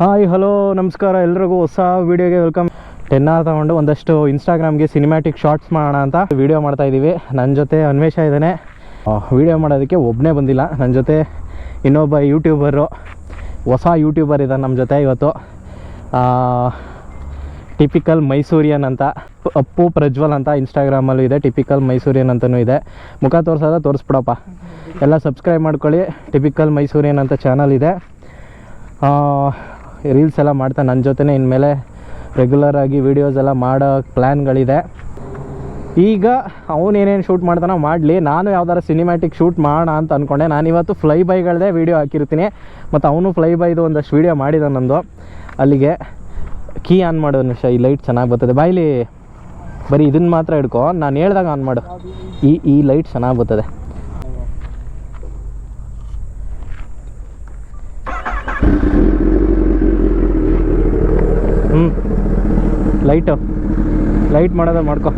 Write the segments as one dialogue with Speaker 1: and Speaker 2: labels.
Speaker 1: Hi, hello, ನಮಸ್ಕಾರ. ಎಲ್ರಿಗೂ ಹೊಸ ವೀಡಿಯೋಗೆ ವೆಲ್ಕಮ್. ಟೆನ್ ಆರ್ ತಗೊಂಡು ಒಂದಷ್ಟು ಇನ್ಸ್ಟಾಗ್ರಾಮ್ಗೆ ಸಿನಿಮ್ಯಾಟಿಕ್ ಶಾರ್ಟ್ಸ್ ಮಾಡೋಣ ಅಂತ ವೀಡಿಯೋ ಮಾಡ್ತಾ ಇದ್ದೀವಿ. ನನ್ನ ಜೊತೆ ಅನ್ವೇಷ ಇದ್ದಾನೆ. ವೀಡಿಯೋ ಮಾಡೋದಕ್ಕೆ ಒಬ್ಬನೇ ಬಂದಿಲ್ಲ. ನನ್ನ ಜೊತೆ ಇನ್ನೊಬ್ಬ ಯೂಟ್ಯೂಬರು ಹೊಸ ಯೂಟ್ಯೂಬರ್ ಇದ್ದಾನೆ ನಮ್ಮ ಜೊತೆ ಇವತ್ತು. ಟಿಪಿಕಲ್ ಮೈಸೂರಿಯನ್ ಅಂತ. ಅಪ್ಪು ಪ್ರಜ್ವಲ್ ಅಂತ ಇನ್ಸ್ಟಾಗ್ರಾಮಲ್ಲೂ ಇದೆ. ಟಿಪಿಕಲ್ ಮೈಸೂರಿಯನ್ ಅಂತಲೂ ಇದೆ. ಮುಖ ತೋರಿಸೋದ ತೋರಿಸ್ಬಿಡಪ್ಪ. ಎಲ್ಲ ಸಬ್ಸ್ಕ್ರೈಬ್ ಮಾಡ್ಕೊಳ್ಳಿ. ಟಿಪಿಕಲ್ ಮೈಸೂರಿಯನ್ ಅಂತ ಚಾನಲ್ ಇದೆ. ರೀಲ್ಸ್ ಎಲ್ಲ ಮಾಡ್ತಾ ನನ್ನ ಜೊತೆನೇ ಇನ್ಮೇಲೆ ರೆಗ್ಯುಲರ್ ಆಗಿ ವೀಡಿಯೋಸ್ ಎಲ್ಲ ಮಾಡೋ ಪ್ಲ್ಯಾನ್ಗಳಿದೆ ಈಗ ಅವನೇನೇನು ಶೂಟ್ ಮಾಡ್ತಾನೋ ಮಾಡಲಿ. ನಾನು ಯಾವ್ದಾರ ಸಿನಿಮ್ಯಾಟಿಕ್ ಶೂಟ್ ಮಾಡೋಣ ಅಂತ ಅಂದ್ಕೊಂಡೆ ನಾನು ಇವತ್ತು ಫ್ಲೈ ಬೈಗಳದೇ ವೀಡಿಯೋ ಹಾಕಿರ್ತೀನಿ. ಮತ್ತು ಅವನು ಫ್ಲೈ ಬೈದು ಒಂದಷ್ಟು ವೀಡಿಯೋ ಮಾಡಿದ ನಂದು. ಅಲ್ಲಿಗೆ ಕೀ ಆನ್ ಮಾಡೋ ನಿಮಿಷ. ಈ ಲೈಟ್ ಚೆನ್ನಾಗಿ ಬರ್ತದೆ. ಬಾಯಿಲಿ ಬರೀ ಇದನ್ನು ಮಾತ್ರ ಹಿಡ್ಕೊ. ನಾನು ಹೇಳ್ದಾಗ ಆನ್ ಮಾಡು. ಈ ಈ ಲೈಟ್ ಚೆನ್ನಾಗಿ ಬರ್ತದೆ. ಹ್ಞೂ ಲೈಟು, ಲೈಟ್ ಮಾಡೋದ ಮಾಡ್ಕೊ.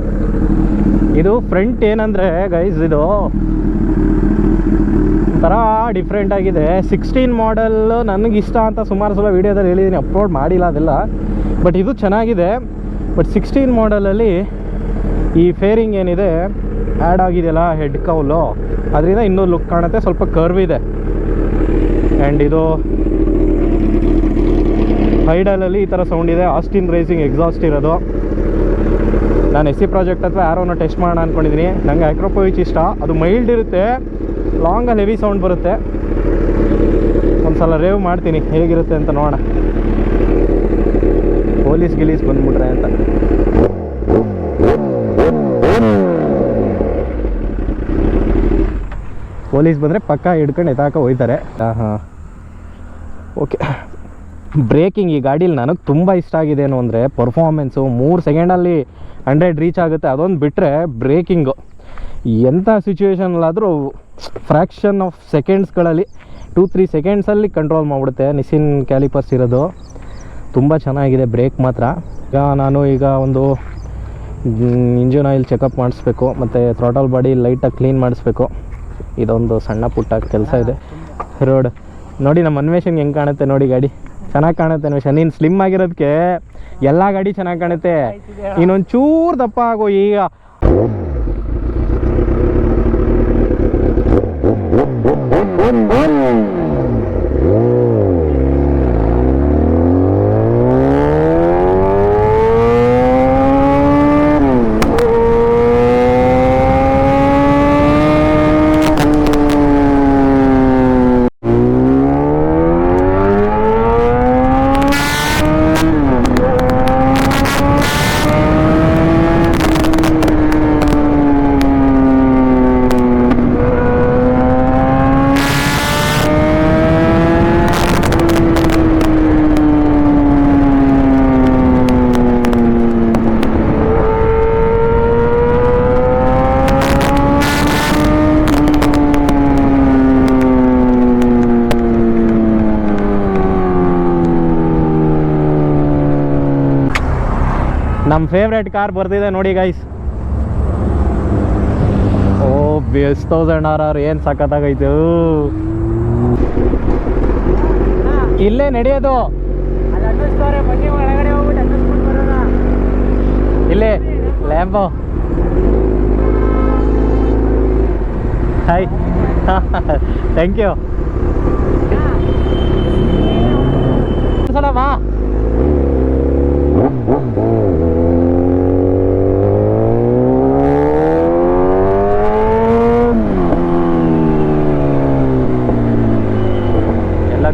Speaker 1: ಇದು ಫ್ರಂಟ್ ಏನಂದರೆ ಗೈಸ್ ಇದು ಒಂಥರ ಡಿಫ್ರೆಂಟ್ ಆಗಿದೆ. ಸಿಕ್ಸ್ಟೀನ್ ಮಾಡಲ್ಲು ನನಗೆ ಇಷ್ಟ ಅಂತ ಸುಮಾರು ಸಲ ವೀಡಿಯೋದಲ್ಲಿ ಹೇಳಿದ್ದೀನಿ ಅಪ್ಲೋಡ್ ಮಾಡಿಲ್ಲ ಅದೆಲ್ಲ. ಬಟ್ ಇದು ಚೆನ್ನಾಗಿದೆ. ಬಟ್ ಸಿಕ್ಸ್ಟೀನ್ ಮಾಡಲಲ್ಲಿ ಈ ಫೇರಿಂಗ್ ಏನಿದೆ ಆ್ಯಡ್ ಆಗಿದೆಯಲ್ಲ ಹೆಡ್ ಕೌಲು ಅದರಿಂದ ಇನ್ನೂ ಲುಕ್ ಕಾಣುತ್ತೆ. ಸ್ವಲ್ಪ ಕರ್ವ್ ಇದೆ. ಆ್ಯಂಡ್ ಇದು ಹೈಡಲಲ್ಲಿ ಈ ಥರ ಸೌಂಡ್ ಇದೆ. ಆಸ್ಟಿನ್ ರೇಸಿಂಗ್ ಎಕ್ಸಾಸ್ಟ್ ಇರೋದು. ನಾನು ಎಸ್ ಸಿ ಪ್ರಾಜೆಕ್ಟ್ ಅಥವಾ ಯಾರೋನ ಟೆಸ್ಟ್ ಮಾಡೋಣ ಅಂದ್ಕೊಂಡಿದ್ದೀನಿ ನನಗೆ ಆಕ್ರೋಪೋವಿಚ್ ಇಷ್ಟ ಅದು ಮೈಲ್ಡ್ ಇರುತ್ತೆ. ಲಾಂಗಲ್ಲಿ ಹೆವಿ ಸೌಂಡ್ ಬರುತ್ತೆ. ಒಂದು ಸಲ ರೇವ್ ಮಾಡ್ತೀನಿ. ಹೇಗಿರುತ್ತೆ ಅಂತ ನೋಡೋಣ. ಪೊಲೀಸ್ ಗಿಲೀಸ್ ಬಂದ್ಬಿಟ್ರೆ ಅಂತ. ಪೊಲೀಸ್ ಬಂದರೆ ಪಕ್ಕ ಹಿಡ್ಕೊಂಡು ಎತ್ತಾಕ ಹೋಯ್ತಾರೆ. ಹಾಂ ಹಾಂ ಓಕೆ ಬ್ರೇಕಿಂಗ್ ಈ ಗಾಡೀಲಿ ನನಗೆ ತುಂಬ ಇಷ್ಟ ಆಗಿದೆ ಏನು ಅಂದರೆ ಪರ್ಫಾರ್ಮೆನ್ಸು ಮೂರು ಸೆಕೆಂಡಲ್ಲಿ ಹಂಡ್ರೆಡ್ ರೀಚ್ ಆಗುತ್ತೆ. ಅದೊಂದು ಬಿಟ್ಟರೆ ಬ್ರೇಕಿಂಗು. ಎಂಥ ಸಿಚುವೇಶನಲ್ಲಾದರೂ ಫ್ರ್ಯಾಕ್ಷನ್ ಆಫ್ ಸೆಕೆಂಡ್ಸ್ಗಳಲ್ಲಿ ಟೂ ತ್ರೀ ಸೆಕೆಂಡ್ಸಲ್ಲಿ ಕಂಟ್ರೋಲ್ ಮಾಡಿಬಿಡುತ್ತೆ ನಿಸಿನ್ ಕ್ಯಾಲಿಪರ್ಸ್ ಇರೋದು. ತುಂಬ ಚೆನ್ನಾಗಿದೆ ಬ್ರೇಕ್ ಮಾತ್ರ. ಈಗ ನಾನು ಈಗ ಒಂದು ಇಂಜಿನ್ ಆಯಿಲ್ ಚೆಕಪ್ ಮಾಡಿಸ್ಬೇಕು ಮತ್ತು ಥ್ರಾಟಲ್ ಬಾಡಿ ಲೈಟಾಗಿ ಕ್ಲೀನ್ ಮಾಡಿಸ್ಬೇಕು. ಇದೊಂದು ಸಣ್ಣ ಪುಟ್ಟ ಕೆಲಸ ಇದೆ. ರೋಡ್ ನೋಡಿ ನಮ್ಮ ಅನ್ವೇಷನ್ಗೆ ಹೆಂಗೆ ಕಾಣುತ್ತೆ ನೋಡಿ ಗಾಡಿ. ಚೆನ್ನಾಗಿ ಕಾಣುತ್ತೆ ಅನ್ವೇಷ. ನೀನು ಸ್ಲಿಮ್ ಆಗಿರೋದಕ್ಕೆ ಎಲ್ಲ ಗಾಡಿ ಚೆನ್ನಾಗಿ ಕಾಣುತ್ತೆ. ಇನ್ನೊಂದು ಚೂರು ದಪ್ಪ ಆಗೋ ಈಗ. ನಮ್ಮ ಫೇವ್ರೇಟ್ ಕಾರ್ ಬರ್ತಿದೆ ನೋಡಿ ಗೈಸ್ ಓ ಬೆಸ್ ತೌಸಂಡ್ ಆರ್ ಆರ್ ಏನು ಸಖತ್ತಾಗೈತು ಇಲ್ಲೇ ನಡೆಯೋದು. ಇಲ್ಲೇ ಲ್ಯಾಂಬೋ ಹಾಯ್ ಥ್ಯಾಂಕ್ ಯು ಸಲ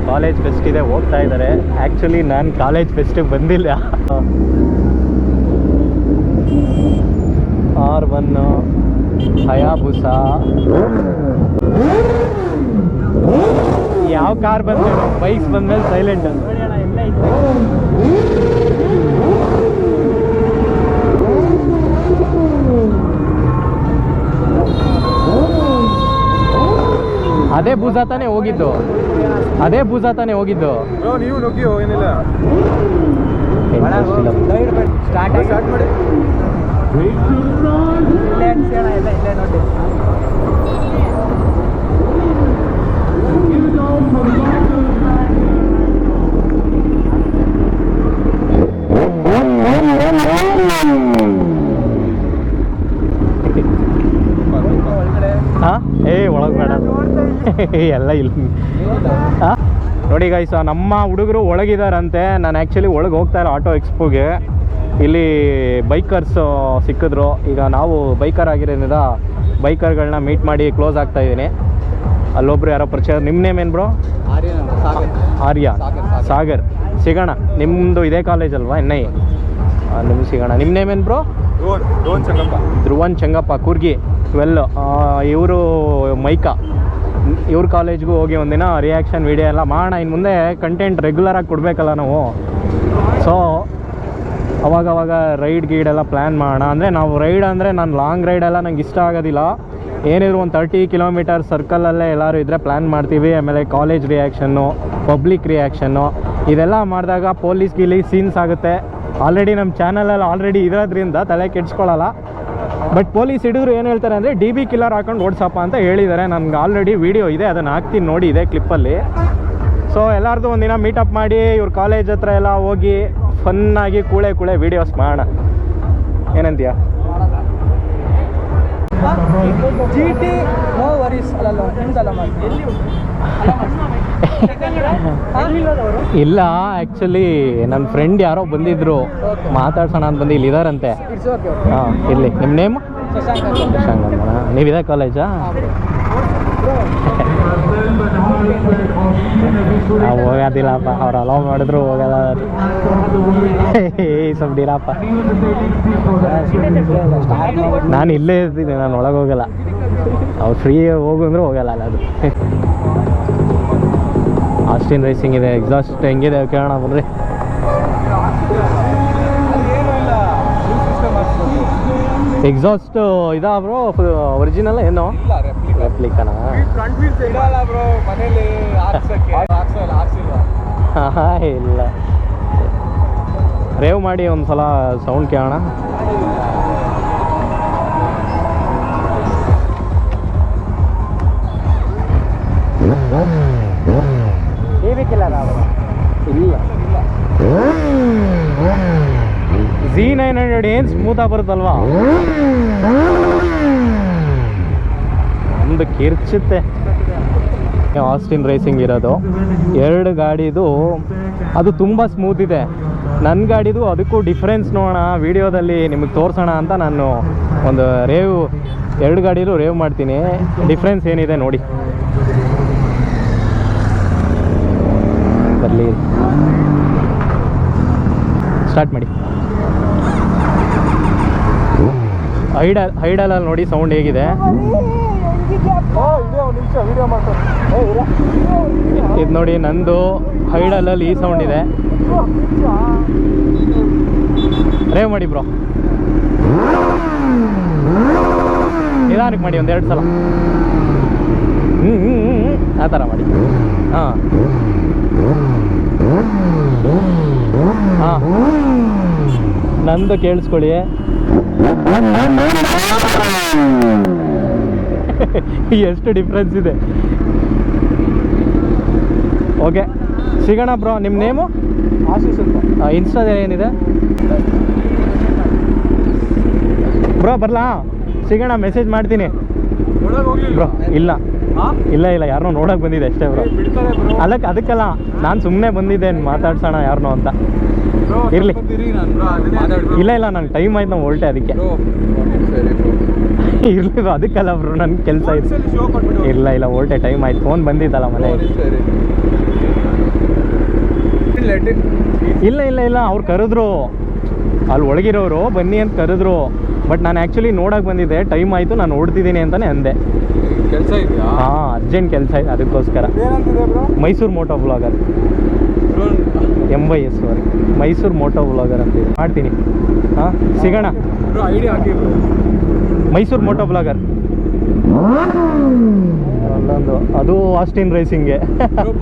Speaker 1: ಕಾಲೇಜ್ ಫೆಸ್ಟ್ ಇದೆ ಹೋಗ್ತಾ ಇದ್ದಾರೆ. ಆ್ಯಕ್ಚುಲಿ ನಾನು ಕಾಲೇಜ್ ಫೆಸ್ಟಿಗೆ ಬಂದಿಲ್ಲ. ಆರ್ ಒನ್ ಹಯಾಬುಸ ಯಾವ ಕಾರ್ ಬಂದ ಬೈಕ್ಸ್ ಬಂದ್ಮೇಲೆ ಸೈಲೆಂಟ್ ಅದೇ ಭೂಸ ತಾನೇ ಹೋಗಿದ್ದು ಅದೇ ಭೂಸ ತಾನೇ ಹೋಗಿದ್ದು
Speaker 2: ಬ್ರೋ ನೀವು ನುಗ್ಗಿ ಏನಿಲ್ಲ
Speaker 1: Interest ಇಲ್ಲ.
Speaker 2: ಸ್ಟಾರ್ಟ್ ಸ್ಟಾರ್ಟ್ ಮಾಡಿ
Speaker 3: ಇಲ್ಲೇ ಅನ್ಸೋಣ ಎಲ್ಲ ಇಲ್ಲೇ ನೋಡಿ ಒಳಗಡೆ
Speaker 1: ಹಾಂ ಏ ಒಳಗೆ ಬೇಡ ಎಲ್ಲ ಇಲ್ಲ. ನೋಡಿ ಗಾಯ್ಸ ನಮ್ಮ ಹುಡುಗರು ಒಳಗಿದಾರಂತೆ. ನಾನು ಆ್ಯಕ್ಚುಲಿ ಒಳಗೆ ಹೋಗ್ತಾ ಇರೋ ಆಟೋ ಎಕ್ಸ್ಪೋಗೆ ಇಲ್ಲಿ ಬೈಕರ್ಸ್ ಸಿಕ್ಕಿದ್ರು. ಈಗ ನಾವು ಬೈಕರ್ ಆಗಿರೋದ್ರಿಂದ ಬೈಕರ್ಗಳನ್ನ ಮೀಟ್ ಮಾಡಿ ಕ್ಲೋಸ್ ಆಗ್ತಾ ಇದ್ದೀನಿ. ಅಲ್ಲೊಬ್ರು ಯಾರೋ ಪರಿಚಯ ನಿಮ್ಮ ನೇಮ್ ಏನು ಬ್ರೋ ಆರ್ಯ.
Speaker 3: ಸಾಗರ್,
Speaker 1: ಸಿಗೋಣ. ನಿಮ್ಮದು ಇದೇ ಕಾಲೇಜ್ ಅಲ್ವಾ ಎನ್ ಐ? ನಿಮ್ಗೆ ಸಿಗೋಣ. ನಿಮ್ಮ ನೇಮ್ ಏನು ಬ್ರೋ
Speaker 2: ಧ್ರುವನ್ ಚಂಗಪ್ಪ
Speaker 1: ಧ್ರುವನ್ ಚಂಗಪ್ಪ ಕುರ್ಗಿ ಟ್ವೆಲ್ ಇವರು ಮೈಕಾ. ಇವ್ರ ಕಾಲೇಜ್ಗೂ ಹೋಗಿ ಒಂದಿನ ರಿಯಾಕ್ಷನ್ ವಿಡಿಯೋ ಎಲ್ಲ ಮಾಡೋಣ ಇನ್ನು ಮುಂದೆ ಕಂಟೆಂಟ್ ರೆಗ್ಯುಲರಾಗಿ ಕೊಡಬೇಕಲ್ಲ ನಾವು. ಸೊ ಅವಾಗವಾಗ ಅವಾಗ ರೈಡ್ ಗೀಡ್ ಎಲ್ಲ ಪ್ಲ್ಯಾನ್ ಮಾಡೋಣ ಅಂದರೆ ನಾವು ರೈಡ್ ಅಂದರೆ ನಾನು ಲಾಂಗ್ ರೈಡ್ ಎಲ್ಲ ನಂಗೆ ಇಷ್ಟ ಆಗೋದಿಲ್ಲ. ಏನಿದ್ರು ಒಂದು ತರ್ಟಿ ಕಿಲೋಮೀಟರ್ ಸರ್ಕಲಲ್ಲೇ ಎಲ್ಲರೂ ಇದ್ದರೆ ಪ್ಲ್ಯಾನ್ ಮಾಡ್ತೀವಿ. ಆಮೇಲೆ ಕಾಲೇಜ್ ರಿಯಾಕ್ಷನ್ನು ಪಬ್ಲಿಕ್ ರಿಯಾಕ್ಷನ್ನು ಇದೆಲ್ಲ ಮಾಡಿದಾಗ ಪೊಲೀಸ್ ಗೀಲಿ ಸೀನ್ಸ್ ಆಗುತ್ತೆ. ಆಲ್ರೆಡಿ ನಮ್ಮ ಚಾನಲಲ್ಲಿ ಆಲ್ರೆಡಿ ಇರೋದ್ರಿಂದ ತಲೆ ಕೆಡ್ಸ್ಕೊಳ್ಳಲ್ಲ ಬಟ್ ಪೊಲೀಸ್ ಹಿಡಿದ್ರು ಏನು ಹೇಳ್ತಾರೆ ಅಂದರೆ ಡಿ ಬಿ ಕಿಲ್ಲರ್ ಹಾಕೊಂಡು ಓಡಿಸಪ್ಪ ಅಂತ ಹೇಳಿದ್ದಾರೆ. ನನಗೆ ಆಲ್ರೆಡಿ ವಿಡಿಯೋ ಇದೆ, ಅದನ್ನು ಹಾಕ್ತೀನಿ ನೋಡಿ ಇದೆ ಕ್ಲಿಪ್ಪಲ್ಲಿ ಸೊ ಎಲ್ಲರದು ಒಂದಿನ ಮೀಟಪ್ ಮಾಡಿ, ಇವ್ರ ಕಾಲೇಜ್ ಹತ್ರ ಎಲ್ಲ ಹೋಗಿ ಫನ್ನಾಗಿ ಕೂಳೆ ಕೂಳೆ ವೀಡಿಯೋಸ್ ಮಾಡೋಣ. ಏನಂತೀಯ?
Speaker 3: ಅಲ್ಲಲ್ಲ ನಿಮ್ದಲ್ಲ ಎಲ್ಲಿ
Speaker 1: ಇಲ್ಲ ಆ್ಯಕ್ಚುಲಿ ನನ್ನ ಫ್ರೆಂಡ್ ಯಾರೋ ಬಂದಿದ್ರು. ಮಾತಾಡ್ಸೋಣ ಅಂತ ಬಂದು ಇಲ್ಲಿ ಇದಾರಂತೆ ಹಾಂ ಇಲ್ಲಿ. ನಿಮ್ಮ ನೇಮ್
Speaker 3: ಶಶಾಂಕ್
Speaker 1: ನೀವಿದೆ ಕಾಲೇಜಾ ನಾವು ಹೋಗೋದಿಲ್ಲಪ್ಪ, ಅವ್ರು ಅಲೋ ಮಾಡಿದ್ರು ಹೋಗಲ್ಲ. ಸ್ವಲ್ಪ ಸುಮ್ನಿರಪ್ಪ ನಾನು ಇಲ್ಲೇ ಇರ್ತೀನಿ, ನಾನು ಒಳಗೆ ಹೋಗಲ್ಲ. ಅವ್ರು ಫ್ರೀ ಹೋಗು ಅಂದ್ರೆ ಹೋಗಲ್ಲ ಅಲ್ಲ ಅದು. ಆಸ್ಟಿನ್ ರೇಸಿಂಗ್ ಇದೆ ಎಕ್ಸಾಸ್ಟ್ ಹೆಂಗಿದೆ, ಕೇಳೋಣ ಬನ್ರಿ. ಎಕ್ಸಾಸ್ಟ್ ಇದಾ ಬ್ರೋ ಒರಿಜಿನಲ್ ಏನೋ?
Speaker 2: ಇಲ್ಲ
Speaker 1: ರೆಪ್ಲಿಕನಾ ರೇವ್ ಮಾಡಿ ಒಂದು ಸಲ ಸೌಂಡ್ ಕೇಳೋಣ. ಇಲ್ಲ ಜಿ ನೈನ್ ಹಂಡ್ರೆಡ್ ಏನು ಸ್ಮೂತಾಗಿ ಬರುತ್ತಲ್ವಾ? ಒಂದು ಕಿರ್ಚುತ್ತೆ. ಆಸ್ಟಿನ್ ರೇಸಿಂಗ್ ಇರೋದು. ಎರಡು ಗಾಡಿದು ಅದು ತುಂಬ ಸ್ಮೂತ್ ಇದೆ. ನನ್ನ ಗಾಡಿದು ಅದಕ್ಕೂ ಡಿಫ್ರೆನ್ಸ್ ನೋಡೋಣ, ವಿಡಿಯೋದಲ್ಲಿ ನಿಮಗೆ ತೋರಿಸೋಣ ಅಂತ ನಾನು ಒಂದು ರೇವ್ ಎರಡು ಗಾಡಿದು ರೇವ್ ಮಾಡ್ತೀನಿ. ಡಿಫ್ರೆನ್ಸ್ ಏನಿದೆ ನೋಡಿ. ಬರಲಿ. ಸ್ಟಾರ್ಟ್ ಮಾಡಿ. ಹೈಡಲ್ ಹೈಡಲಲ್ಲಿ ನೋಡಿ ಸೌಂಡ್ ಹೇಗಿದೆ.
Speaker 2: ಇದೆ
Speaker 1: ನೋಡಿ ನಂದು ಹೈಡಲಲ್ಲಿ ಈ ಸೌಂಡ್ ಇದೆ. ರೇವ್ ಮಾಡಿ ಬ್ರೋ. ನಿಧಾನಕ್ಕೆ ಮಾಡಿ ಒಂದೆರಡು ಸಲ. ಹ್ಞೂ ಆ ಥರ ಮಾಡಿ. ಹಾಂ. ಹಾಂ. ನಂದು ಕೇಳಿಸ್ಕೊಳ್ಳಿ. ಎಷ್ಟು ಡಿಫ್ರೆನ್ಸ್ ಇದೆ? ಓಕೆ ಸಿಗೋಣ ಬ್ರೋ ನಿಮ್ಮ ನೇಮು
Speaker 2: ಆಶೀಸ್ ಅಂತ.
Speaker 1: ಇನ್ಸ್ಟಾದಲ್ಲಿ ಏನಿದೆ? ಬ್ರೋ ಬರಲಾ? ಸಿಗೋಣ ಮೆಸೇಜ್ ಮಾಡ್ತೀನಿ. ಬ್ರೋ ಇಲ್ಲ. ಇಲ್ಲ ಇಲ್ಲ ಯಾರನ್ನೋ ನೋಡೋಕೆ ಬಂದಿದೆ ಅಷ್ಟೇ ಬ್ರೋ ಅದಕ್ಕೆ ಅದಕ್ಕಲ್ಲ ನಾನು ಸುಮ್ಮನೆ ಬಂದಿದ್ದೆ ಮಾತಾಡ್ಸೋಣ ಯಾರನ್ನೋ ಅಂತ. ಇರ್ಲಿ. ಇಲ್ಲ ಇಲ್ಲ ನಂಗೆ ಟೈಮ್ ಆಯ್ತು ನಾವು ಹೊರಟೆ ಅದಕ್ಕೆ. ಇರ್ಲಿ ಅದಕ್ಕಲ್ಲ ಬ್ರೋ ನನ್ನ ಕೆಲಸ
Speaker 2: ಒಂದ್ಸಲಿ
Speaker 1: ಇಲ್ಲ ಇಲ್ಲ ಹೊರಟೆ ಟೈಮ್ ಆಯ್ತು. ಫೋನ್ ಬಂದಿದ್ದಲ್ಲ ಮನೆ ಇಲ್ಲ ಇಲ್ಲ ಇಲ್ಲ. ಅವ್ರು ಕರೆದ್ರು. ಅಲ್ಲಿ ಒಳಗಿರೋರು ಬನ್ನಿ ಅಂತ ಕರೆದ್ರು. ಬಟ್ ನಾನು ಆ್ಯಕ್ಚುಲಿ ನೋಡೋಕೆ ಬಂದಿದ್ದೆ. ಟೈಮ್ ಆಯಿತು ನಾನು ಓಡ್ತಿದ್ದೀನಿ ಅಂತಲೇ ಅಂದೆ.
Speaker 2: ಕೆಲಸ ಇದೆಯಾ?
Speaker 1: ಹಾಂ ಅರ್ಜೆಂಟ್ ಕೆಲಸ ಇದೆ ಅದಕ್ಕೋಸ್ಕರ. Mysuru moto blogger M Y S sorry Mysuru moto blogger ಅಂತ ಮಾಡ್ತೀನಿ. ಹಾಂ ಸಿಗೋಣ. Mysuru moto blogger. ಅಲ್ಲೊಂದು ಅದು ಆಸ್ಟಿನ್ ರೇಸಿಂಗ್ಗೆ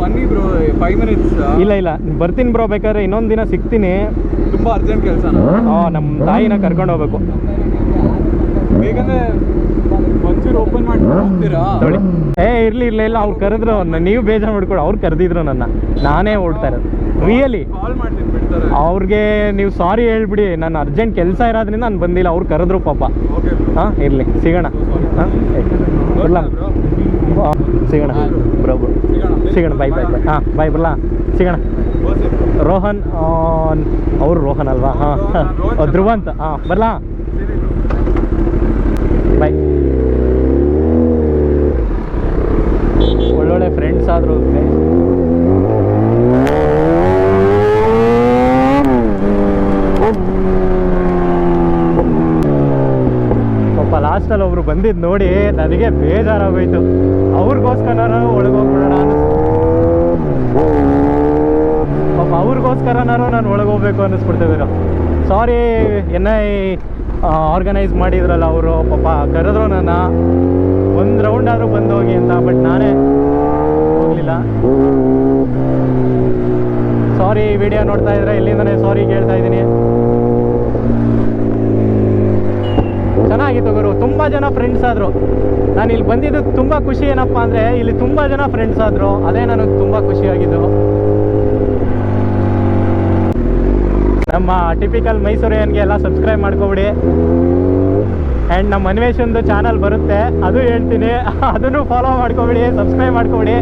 Speaker 2: ಬನ್ನಿ ಬ್ರೋ ಫೈವ್ ಮಿನಿಟ್ಸ್
Speaker 1: ಇಲ್ಲ ಇಲ್ಲ ಬರ್ತೀನಿ ಬ್ರೋ ಬೇಕಾದ್ರೆ ಇನ್ನೊಂದು ದಿನ ಸಿಗ್ತೀನಿ.
Speaker 2: ತುಂಬ ಅರ್ಜೆಂಟ್ ಕೆಲಸ
Speaker 1: ಹಾಂ ನಮ್ಮ ತಾಯಿನ ಕರ್ಕೊಂಡು ಹೋಗ್ಬೇಕು.
Speaker 2: ಬೇಗನೆ ಒಂಚೂರು ಓಪನ್ ಹೋಗ್ತೀರಾ
Speaker 1: ಏ ಇರ್ಲಿ ಇರ್ಲಿ ಇಲ್ಲ ಅವ್ರು ಕರೆದ್ರು ಅವ್ನ ನೀವು ಬೇಜಾರು ಮಾಡ್ಕೊಡು ಅವ್ರು ಕರೆದಿದ್ರು ನನ್ನ. ನಾನೇ ಓಡ್ತಾ ಇರೋದು. ರಿಯಲಿ
Speaker 2: ಕಾಲ್ ಮಾಡ್ತೀನಿ ಬಿಡ್ತಾರೆ.
Speaker 1: ಅವ್ರಿಗೆ ನೀವು ಸಾರಿ ಹೇಳ್ಬಿಡಿ ನಾನು ಅರ್ಜೆಂಟ್ ಕೆಲಸ ಇರೋದ್ರಿಂದ ನಾನು ಬಂದಿಲ್ಲ ಅವ್ರು ಕರೆದ್ರು ಪಾಪ.
Speaker 2: ಓಕೆ
Speaker 1: ಹಾಂ ಇರಲಿ ಸಿಗೋಣ. ಹಾಂ ಬರಲಾ ಸಿಗೋಣ. ಬ್ರೋಬ್ರು ಬ್ರೋ ಸಿಗೋಣ. ಬಾಯ್ ಬಾಯ್ ಬಾಯ್ ಹಾಂ ಬಾಯ್ ಬರ್ಲಾ? ಸಿಗೋಣ. ರೋಹನ್ ಅವ್ರು ರೋಹನ್ ಅಲ್ವಾ? ಹಾಂ. ಧ್ರುವ ಅಂತ. ಹಾಂ ಬರಲಾ? ಬಾಯ್ ಒಳ್ಳೊಳ್ಳೆ ಫ್ರೆಂಡ್ಸ್ ಆದರು ಪಾಪ ಲಾಸ್ಟಲ್ಲಿ ಒಬ್ರು ಬಂದಿದ್ದು ನೋಡಿ ನನಗೆ ಬೇಜಾರಾಗೋಯ್ತು. ಅವ್ರಿಗೋಸ್ಕರ ಒಳಗೋಗ್ಬಿಡೋಣ ಅನ್ನಿಸ್ತು. ಪಾಪ ಅವ್ರಿಗೋಸ್ಕರನಾರು ನಾನು ಒಳಗೋಗ್ಬೇಕು ಅನ್ನಿಸ್ಬಿಡ್ತೇವೆ ಸಾರಿ ಎನ್ ಐ ಆರ್ಗನೈಸ್ ಮಾಡಿದ್ರಲ್ಲ ಅವರು. ಪಾಪ ಕರೆದ್ರು ನನ್ನ. ಒಂದು ರೌಂಡ್ ಆದರೂ ಬಂದು ಹೋಗಿ ಅಂತ ಬಟ್ ನಾನೇ ಹೋಗಲಿಲ್ಲ. ಸಾರಿ ವಿಡಿಯೋ ನೋಡ್ತಾ ಇದ್ರೆ ಇಲ್ಲಿಂದನೇ ಸಾರಿ ಕೇಳ್ತಾ ಇದ್ದೀನಿ. ಚೆನ್ನಾಗಿತ್ತು ಗುರು. ತುಂಬ ಜನ ಫ್ರೆಂಡ್ಸ್ ಆದರು. ನಾನು ಇಲ್ಲಿ ಬಂದಿದ್ದು ತುಂಬ ಖುಷಿ ಏನಪ್ಪ ಅಂದರೆ ಇಲ್ಲಿ ತುಂಬ ಜನ ಫ್ರೆಂಡ್ಸ್ ಆದರು. ಅದೇ ನನಗೆ ತುಂಬ ಖುಷಿಯಾಗಿದ್ದು ನಮ್ಮ ಟಿಪಿಕಲ್ ಮೈಸೂರಿಯನ್ಗೆ ಎಲ್ಲ ಸಬ್ಸ್ಕ್ರೈಬ್ ಮಾಡ್ಕೊಬಿಡಿ. ಆ್ಯಂಡ್ ನಮ್ಮ ಅನ್ವೇಷನ್ದು ಚಾನಲ್ ಬರುತ್ತೆ. ಅದು ಹೇಳ್ತೀನಿ. ಅದನ್ನು ಫಾಲೋ ಮಾಡ್ಕೊಬಿಡಿ ಸಬ್ಸ್ಕ್ರೈಬ್ ಮಾಡ್ಕೊಬಿಡಿ.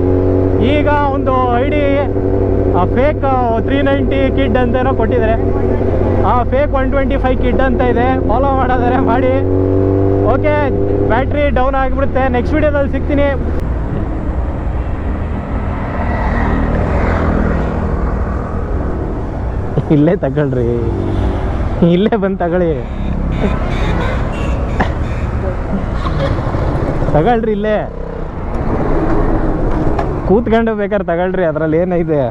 Speaker 1: ಈಗ ಒಂದು I D fake three ninety kid ಅಂತೇನೋ ಕೊಟ್ಟಿದ್ದಾರೆ. ಆ fake one twenty five kid ಅಂತ ಇದೆ. ಫಾಲೋ ಮಾಡೋದಾರೆ ಮಾಡಿ. ಓಕೆ ಬ್ಯಾಟ್ರಿ ಡೌನ್ ಆಗಿಬಿಡುತ್ತೆ. ನೆಕ್ಸ್ಟ್ ವೀಡಿಯೋದಲ್ಲಿ ಸಿಗ್ತೀನಿ. ಇಲ್ಲೇ ತಗೊಳ್ರಿ. ಇಲ್ಲೇ ಬಂದು ತಗೊಳ್ಳಿ. ತಗೊಳ್ರಿ ಇಲ್ಲೇ. ಕೂತ್ಕೊಂಡು ಬೇಕಾದ್ರೆ ತಗೊಳ್ರಿ, ಅದರಲ್ಲಿ ಏನೈತೆ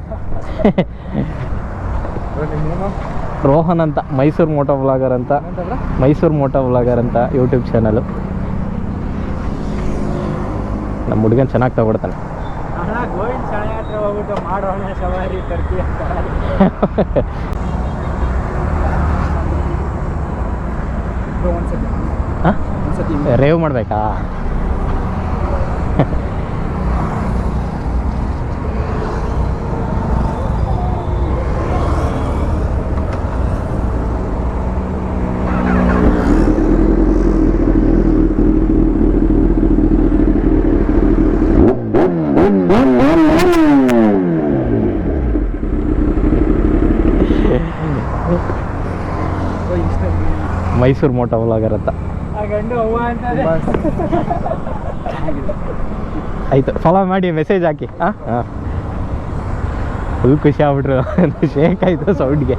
Speaker 1: ರೋಹನ್ ಅಂತ ಮೈಸೂರು ಮೋಟೋ ವ್ಲಾಗರ್ ಅಂತ ಮೈಸೂರು ಮೋಟೋ ವ್ಲಾಗರ್ ಅಂತ ಯೂಟ್ಯೂಬ್ ಚಾನಲು ನಮ್ಮ ಹುಡುಗನ್ ಚೆನ್ನಾಗಿ ತಗೊಡ್ತಾನೆ.
Speaker 3: ರೇವ್ ಗೋವಿಂದ ಶಾಲೆ ಹತ್ರ ಹೋಗ್ಬಿಟ್ಟು ಮಾಡೋಣ ಸವಾರಿ ಕರ್ಕಿ ಅಂತ ಒಂದ್ಸತಿ
Speaker 1: ಹಾಂ
Speaker 3: ಒಂದ್ಸತಿ
Speaker 1: ರೇವ್ ಮಾಡಬೇಕಾ ಮೈಸೂರು ಮೋಟೋ ವ್ಲಾಗರ್ ಅಂತ ಆಯ್ತು ಫಾಲೋ ಮಾಡಿ ಮೆಸೇಜ್ ಹಾಕಿ ಹಾಂ ಹಾಂ. ಫುಲ್ ಖುಷಿ ಆಗ್ಬಿಟ್ರು. ಶೇಕ್ ಆಯಿತು ಸೌಂಡ್ಗೆ